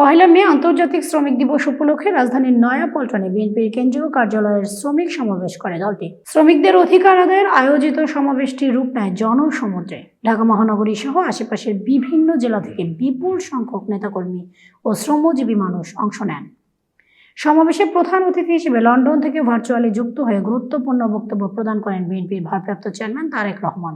পহেলা মে আন্তর্জাতিক শ্রমিক দিবস উপলক্ষে রাজধানীর নয়াপল্টনে বিএনপির কেন্দ্রীয় কার্যালয়ের শ্রমিক সমাবেশ করে দলটি। শ্রমিকদের অধিকার আদায়ের আয়োজিত সমাবেশটি রূপ নেয় জনসমুদ্রে। ঢাকা মহানগরী সহ আশেপাশের বিভিন্ন জেলা থেকে বিপুল সংখ্যক নেতাকর্মী ও শ্রমজীবী মানুষ অংশ নেন। সমাবেশে প্রধান অতিথি হিসেবে লন্ডন থেকে ভার্চুয়ালি যুক্ত হয়ে গুরুত্বপূর্ণ বক্তব্য প্রদান করেন বিএনপির ভারপ্রাপ্ত চেয়ারম্যান তারেক রহমান।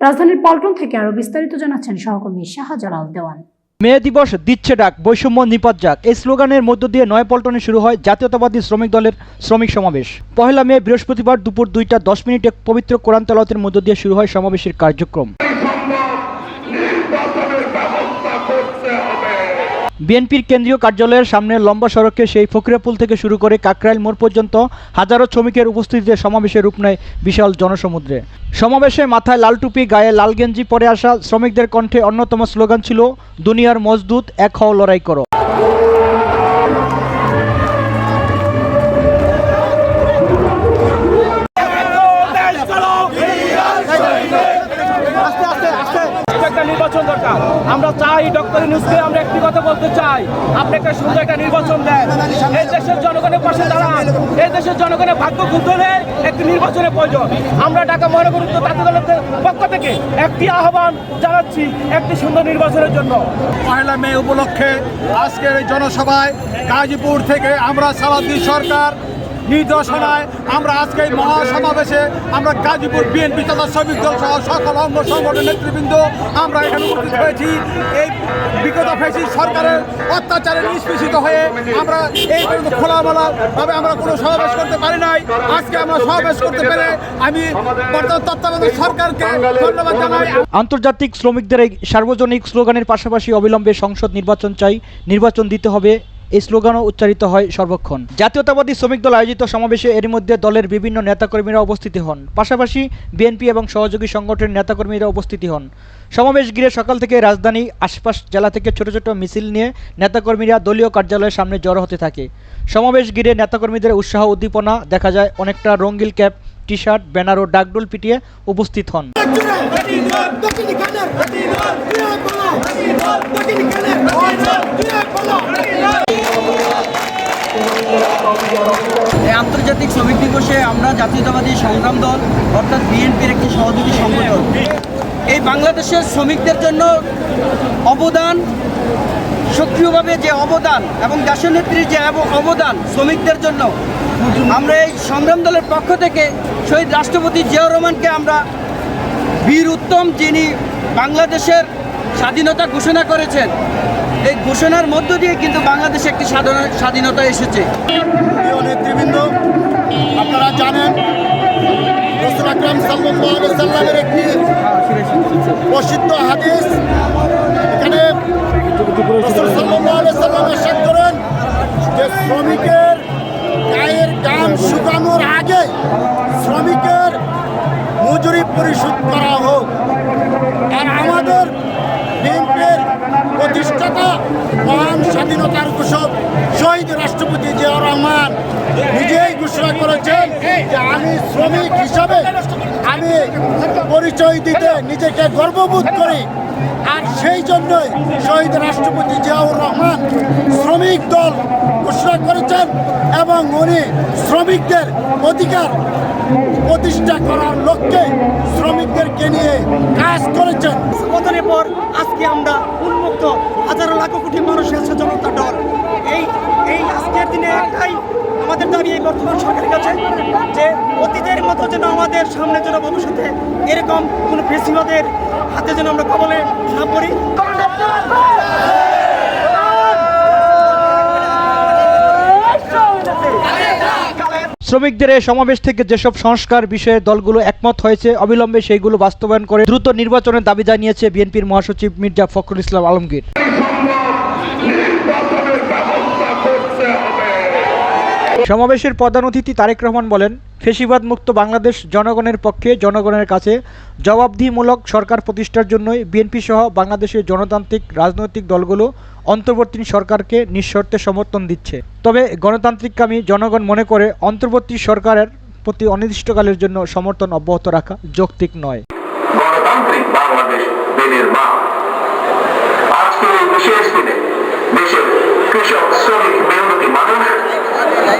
রাজধানীর পল্টন থেকে আরও বিস্তারিত জানাচ্ছেন সহকর্মী শাহজালাল দেওয়ান। মে দিবস দিচ্ছে ডাক, বৈষম্য নিপাত যাক। এই স্লোগানের মধ্য দিয়ে নয়াপল্টনে শুরু হয় জাতীয়তাবাদী শ্রমিক দলের শ্রমিক সমাবেশ। পহেলা মে বৃহস্পতিবার দুপুর দুইটা দশ মিনিটে পবিত্র কোরআন তলতের মধ্য দিয়ে শুরু হয় সমাবেশের কার্যক্রম। বিএনপির কেন্দ্রীয় কার্যালয়ের সামনে লম্বা সড়কে সেই ফকিরাপুল থেকে শুরু করে কাকরাইল মোড় পর্যন্ত হাজারো শ্রমিকের উপস্থিতিতে সমাবেশে রূপ নেয় বিশাল জনসমুদ্রে। সমাবেশে মাথায় লাল টুপি, গায়ে লাল গেঞ্জি পরে আসা শ্রমিকদের কণ্ঠে অন্যতম স্লোগান ছিল, দুনিয়ার মজদুত, এক হও লড়াই করো। ইউনুসকে আমরা একটি কথা বলতে চাই। আপনি একটা সুন্দর একটা নির্বাচন দেন। এই দেশের জনগণের পাশে দাঁড়ান। এই দেশের জনগণের ভাগ্য খুঁজলে একটি নির্বাচনের প্রয়োজন। আমরা ঢাকা মহানগর উত্তর জাতীয় দলের পক্ষ থেকে একটি আহ্বান জানাচ্ছি একটি সুন্দর নির্বাচনের জন্য। পহেলা মে উপলক্ষে আজকের এই জনসভায় গাজীপুর থেকে আমরা সালাদ্দিন সরকার নির্দেশনায় আমরা আজকে এই মহাসমাবেশে আমরা গাজীপুর বিএনপি তথা শ্রমিক দল সহ সকল অঙ্গ সংগঠন নেতৃবৃন্দ আমরা এখানে উপস্থিত হয়েছি। এই বিগত ফেসি সরকারের অত্যাচারে নিষ্পেষিত হয়ে আমরা এই পর্যন্ত খোলামেলা ভাবে আমরা কোনো সমাবেশ করতে পারি নাই। আজকে আমরা সমাবেশ করতে পেরে আমি বর্তমান তত্ত্বাবধায়ক সরকারকে ধন্যবাদ জানাই। আন্তর্জাতিক শ্রমিকদের এই সার্বজনিক স্লোগানের পাশাপাশি অবিলম্বে সংসদ নির্বাচন চাই, নির্বাচন দিতে হবে। এই স্লোগানও উচ্চারিত হয় সর্বক্ষণ। জাতীয়তাবাদী শ্রমিক দল আয়োজিত সমাবেশে এর মধ্যে দলের বিভিন্ন নেতাকর্মীরা উপস্থিত হন। পাশাপাশি বিএনপি এবং সহযোগী সংগঠনের নেতাকর্মীরা উপস্থিত হন। সমাবেশ ঘিরে সকাল থেকে রাজধানী আশপাশ জেলা থেকে ছোট ছোট মিছিল নিয়ে নেতাকর্মীরা দলীয় কার্যালয়ের সামনে জড়ো হতে থাকে। সমাবেশ ঘিরে নেতাকর্মীদের উৎসাহ, উদ্দীপনা দেখা যায়। অনেকটা রঙ্গিল ক্যাপ টি শার্ট ব্যানার ও ডাকডোল পিটিয়ে উপস্থিত হন। আন্তর্জাতিক শ্রমিক দিবসে আমরা জাতীয়তাবাদী সংগ্রাম দল, অর্থাৎ বিএনপির একটি সহযোগী সংগঠন। এই বাংলাদেশের শ্রমিকদের জন্য অবদান, সক্রিয়ভাবে যে অবদান এবং দেশনেত্রীর যে অবদান শ্রমিকদের জন্য, আমরা এই সংগ্রাম দলের পক্ষ থেকে শহীদ রাষ্ট্রপতি জিয়াউর রহমানকে আমরা বীর উত্তম যিনি বাংলাদেশের স্বাধীনতা ঘোষণা করেছেন, এই ঘোষণার মধ্য দিয়ে কিন্তু বাংলাদেশে একটি স্বাধীনতা এসেছে। নেতৃবৃন্দ আকরাম সাল্লামের একটি প্রসিদ্ধ হাদিস। এখানে সাল্লাম ইরশাদ করেন যে শ্রমিকের গায়ের গাম শুকানোর আগে শ্রমিকের মজুরি পরিশোধ করা হোক। আর আমাদের বিএনপির প্রতিষ্ঠাতা মহান স্বাধীনতার ঘোষক শহীদ রাষ্ট্রপতি জিয়াউর রহমান ঘোষণা করেছেন যে আমি শ্রমিক হিসাবে আমি পরিচয় দিতে নিজেকে গর্ববোধ করি। আর সেই জন্যই শহীদ রাষ্ট্রপতি জিয়াউর রহমান শ্রমিক দল ঘোষণা করেছেন এবং উনি শ্রমিকদের অধিকার প্রতিষ্ঠা করার লক্ষ্যে শ্রমিকদেরকে নিয়ে কাজ করেছেন। পতনের পর আজকে আমরা উন্মুক্ত হাজারো লাখো কোটি মানুষের জনতা ডর। এই এই আজকের দিনে একটাই আমাদের দাবি এই বর্তমান সরকারের কাছে যে অতীতের মতো যেন আমাদের সামনে যেন ভবিষ্যতে এরকম কোনো ফেসিবাদের হাতে যেন আমরা কবলে না পড়ি। শ্রমিকদের এই সমাবেশ থেকে যেসব সংস্কার বিষয়ে দলগুলো একমত হয়েছে, অবিলম্বে সেইগুলো বাস্তবায়ন করে দ্রুত নির্বাচনের দাবি জানিয়েছে বিএনপির মহাসচিব মির্জা ফখরুল ইসলাম আলমগীর। সমাবেশের প্রধান অতিথি তারেক রহমান বলেন ফেসিবাদ মুক্ত বাংলাদেশ জনগণের পক্ষে জনগণের কাছে জবাবদিহিমূলক সরকার প্রতিষ্ঠার জন্যই বিএনপি সহ বাংলাদেশের জনতান্ত্রিক রাজনৈতিক দলগুলো অন্তর্বর্তী সরকারকে নিঃশর্তে সমর্থন দিচ্ছে। তবে গণতান্ত্রিককামী জনগণ মনে করে অন্তর্বর্তী সরকারের প্রতি অনির্দিষ্টকালের জন্য সমর্থন অব্যাহত রাখা যৌক্তিক নয়। গণতান্ত্রিক বাংলাদেশ বিশেষ দিনে দেশের কৃষক, শ্রমিক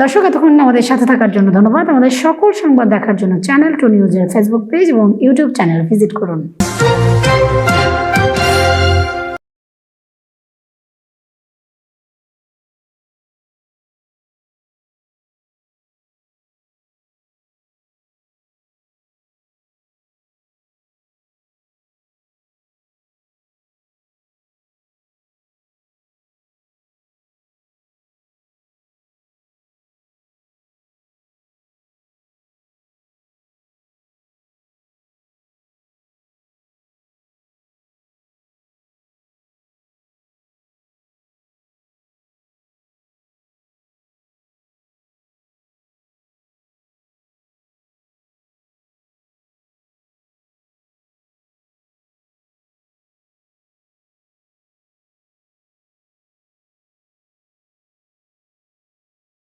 দর্শক, এতক্ষণ আমাদের সাথে থাকার জন্য ধন্যবাদ। আমাদের সকল সংবাদ দেখার জন্য চ্যানেল টু নিউজের ফেসবুক পেজ এবং ইউটিউব চ্যানেল ভিজিট করুন।